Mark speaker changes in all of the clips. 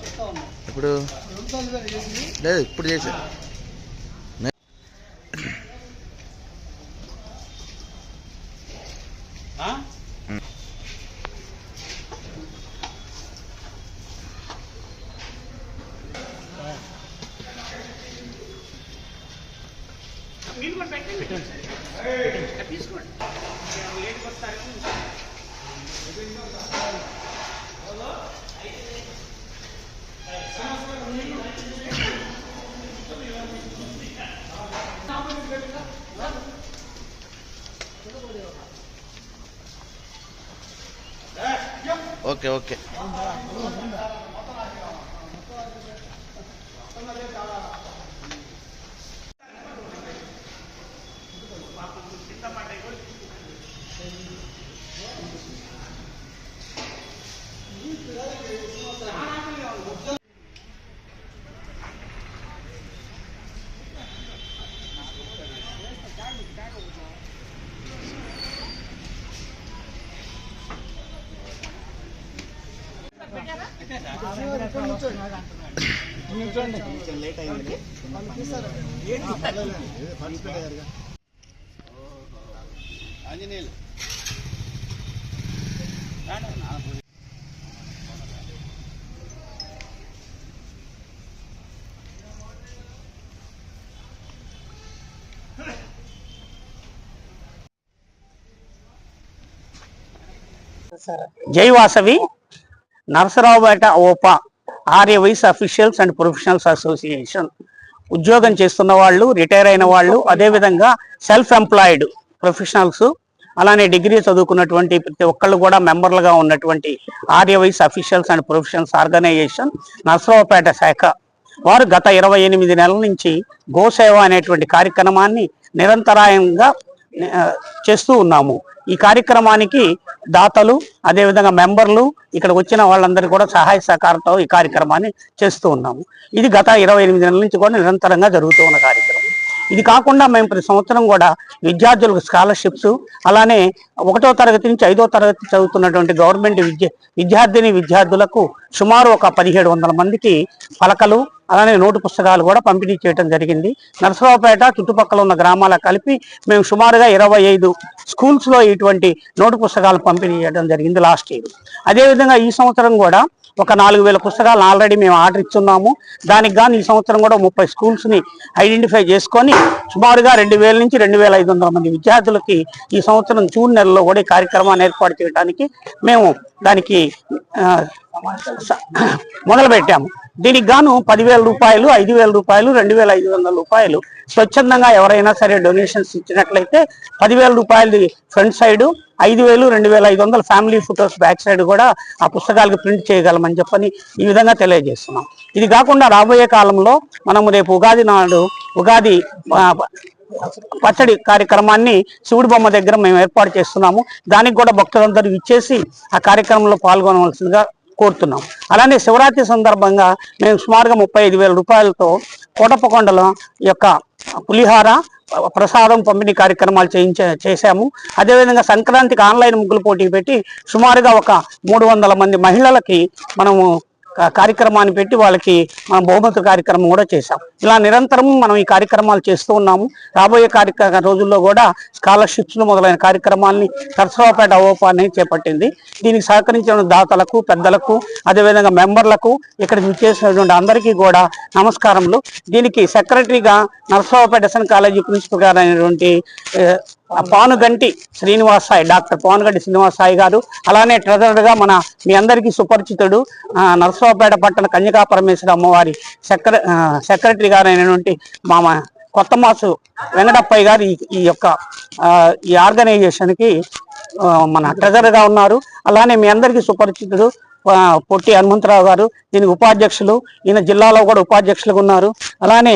Speaker 1: చెప్తా ఉన్నావు
Speaker 2: ఇప్పుడు?
Speaker 1: రెండు సార్లు వేరే చేసింది?
Speaker 2: లేదు ఇప్పుడు లేట్ ఓకే
Speaker 1: ఆంజనేయులు
Speaker 3: జై Vasavi. Narasaraopet ఓపా Arya Vysya officials and professionals association. ఉద్యోగం చేస్తున్న వాళ్ళు రిటైర్ అయిన వాళ్ళు అదేవిధంగా సెల్ఫ్ ఎంప్లాయిడ్ ప్రొఫెషనల్స్ అలానే డిగ్రీ చదువుకున్నటువంటి ప్రతి ఒక్కళ్ళు కూడా మెంబర్లుగా ఉన్నటువంటి Arya Vysya officials and professionals organisation Narasaraopet శాఖ. వారు గత ఇరవై ఎనిమిది నెలల నుంచి గోసేవ అనేటువంటి కార్యక్రమాన్ని నిరంతరాయంగా చేస్తూ ఉన్నాము. ఈ కార్యక్రమానికి దాతలు అదేవిధంగా మెంబర్లు ఇక్కడ వచ్చిన వాళ్ళందరూ కూడా సహాయ సహకారంతో ఈ కార్యక్రమాన్ని చేస్తూ ఉన్నాము. ఇది గత ఇరవై ఎనిమిది నెలల నుంచి కూడా నిరంతరంగా జరుగుతూ ఉన్న కార్యక్రమం. ఇది కాకుండా మేము ప్రతి సంవత్సరం కూడా విద్యార్థులకు స్కాలర్షిప్స్ అలానే ఒకటో తరగతి నుంచి ఐదో తరగతి చదువుతున్నటువంటి గవర్నమెంట్ విద్య విద్యార్థిని విద్యార్థులకు సుమారు ఒక పదిహేడు వందల మందికి పలకలు అలానే నోటు పుస్తకాలు కూడా పంపిణీ చేయడం జరిగింది. నరసరావుపేట చుట్టుపక్కల ఉన్న గ్రామాలకు కలిపి మేము సుమారుగా ఇరవై ఐదు స్కూల్స్లో ఇటువంటి నోటు పుస్తకాలు పంపిణీ చేయడం జరిగింది లాస్ట్ ఇయర్ అదేవిధంగా ఈ సంవత్సరం కూడా ఒక నాలుగు వేల పుస్తకాలు ఆల్రెడీ మేము ఆర్డర్ ఇస్తున్నాము దానికి గాను ఈ సంవత్సరం కూడా ముప్పై స్కూల్స్ని ఐడెంటిఫై చేసుకొని సుమారుగా రెండు వేల నుంచి రెండు వేల ఐదు వందల మంది విద్యార్థులకి ఈ సంవత్సరం జూన్ నెలలో కూడా ఈ కార్యక్రమాన్ని ఏర్పాటు చేయడానికి మేము దానికి మొదలుపెట్టాము. దీనికి గాను పదివేల రూపాయలు ఐదు వేల రూపాయలు రెండు వేల ఐదు వందల రూపాయలు. స్వచ్ఛందంగా ఎవరైనా సరే డొనేషన్స్ ఇచ్చినట్లయితే పదివేల రూపాయలు ఫ్రంట్ సైడ్ ఐదు వేలు రెండు వేల ఐదు వందల ఫ్యామిలీ ఫొటోస్ బ్యాక్ సైడ్ కూడా ఆ పుస్తకాలకు ప్రింట్ చేయగలమని చెప్పని ఈ విధంగా తెలియజేస్తున్నాం. ఇది కాకుండా రాబోయే కాలంలో మనము రేపు ఉగాది నాడు ఉగాది పచ్చడి కార్యక్రమాన్ని శివుడి బొమ్మ దగ్గర మేము ఏర్పాటు చేస్తున్నాము. దానికి కూడా భక్తులందరూ ఇచ్చేసి ఆ కార్యక్రమంలో పాల్గొనవలసిందిగా కోరుతున్నాం. అలానే శివరాత్రి సందర్భంగా మేము సుమారుగా ముప్పై ఐదు వేల రూపాయలతో కోటప్పకొండల యొక్క పులిహార ప్రసాదం పంపిణీ కార్యక్రమాలు చేయించే చేశాము. అదేవిధంగా సంక్రాంతికి ఆన్లైన్ ముగ్గులు పోటీ పెట్టి సుమారుగా ఒక మూడు వందల మంది మహిళలకి మనము కార్యక్రమాన్ని పెట్టి వాళ్ళకి మనం బహుమతి కార్యక్రమం కూడా చేశాం. ఇలా నిరంతరం మనం ఈ కార్యక్రమాలు చేస్తూ ఉన్నాము. రాబోయే కార్యక్రమ రోజుల్లో కూడా స్కాలర్షిప్స్ మొదలైన కార్యక్రమాల్ని సరసరావుపేట ఓపాన్ని చేపట్టింది. దీనికి సహకరించిన దాతలకు పెద్దలకు అదేవిధంగా మెంబర్లకు ఇక్కడ చేసినటువంటి అందరికీ కూడా నమస్కారములు. దీనికి సెక్రటరీగా నరసరావుపేట ఎస్ఎన్ కాలేజీ ప్రిన్సిపల్ గారు అయినటువంటి పానుగంటి శ్రీనివాస్ సాయి డాక్టర్ పానుగంటి శ్రీనివాస్ సాయి గారు అలానే ట్రెజరర్గా మన మీ అందరికీ సుపరిచితుడు నరసరావుపేట పట్టణ కన్యకా పరమేశ్వర అమ్మవారి సెక్ర సెక్రటరీ గారు అయినటువంటి మామ కొత్త మాసు వెంకటప్పయ్య గారు ఈ- ఈ యొక్క ఈ ఆర్గనైజేషన్కి మన ట్రెజరర్గా ఉన్నారు. అలానే మీ అందరికీ సుపరిచితుడు పొట్టి హనుమంతరావు గారు దీనికి ఉపాధ్యక్షులు ఈయన జిల్లాలో కూడా ఉపాధ్యక్షులుగా ఉన్నారు. అలానే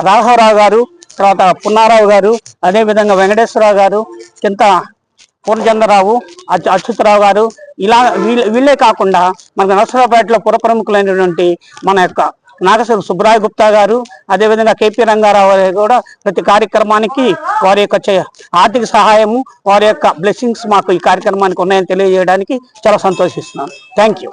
Speaker 3: రాఘవరావు గారు తర్వాత పున్నారావు గారు అదేవిధంగా వెంకటేశ్వరరావు గారు చింత పూర్ణచంద్రరావు అచ్చు అచ్యుతరావు గారు ఇలా వీళ్ళ వీళ్ళే కాకుండా మనకు నరసరావుపేటలో పుర ప్రముఖులైనటువంటి మన యొక్క నాగశ్వర సుబ్రాయ గుప్తా గారు అదేవిధంగా కేపీ రంగారావు గారు కూడా ప్రతి కార్యక్రమానికి వారి యొక్క చే- ఆర్థిక సహాయము వారి యొక్క బ్లెస్సింగ్స్ మాకు ఈ కార్యక్రమానికి ఉన్నాయని తెలియజేయడానికి చాలా సంతోషిస్తున్నాను. Thank you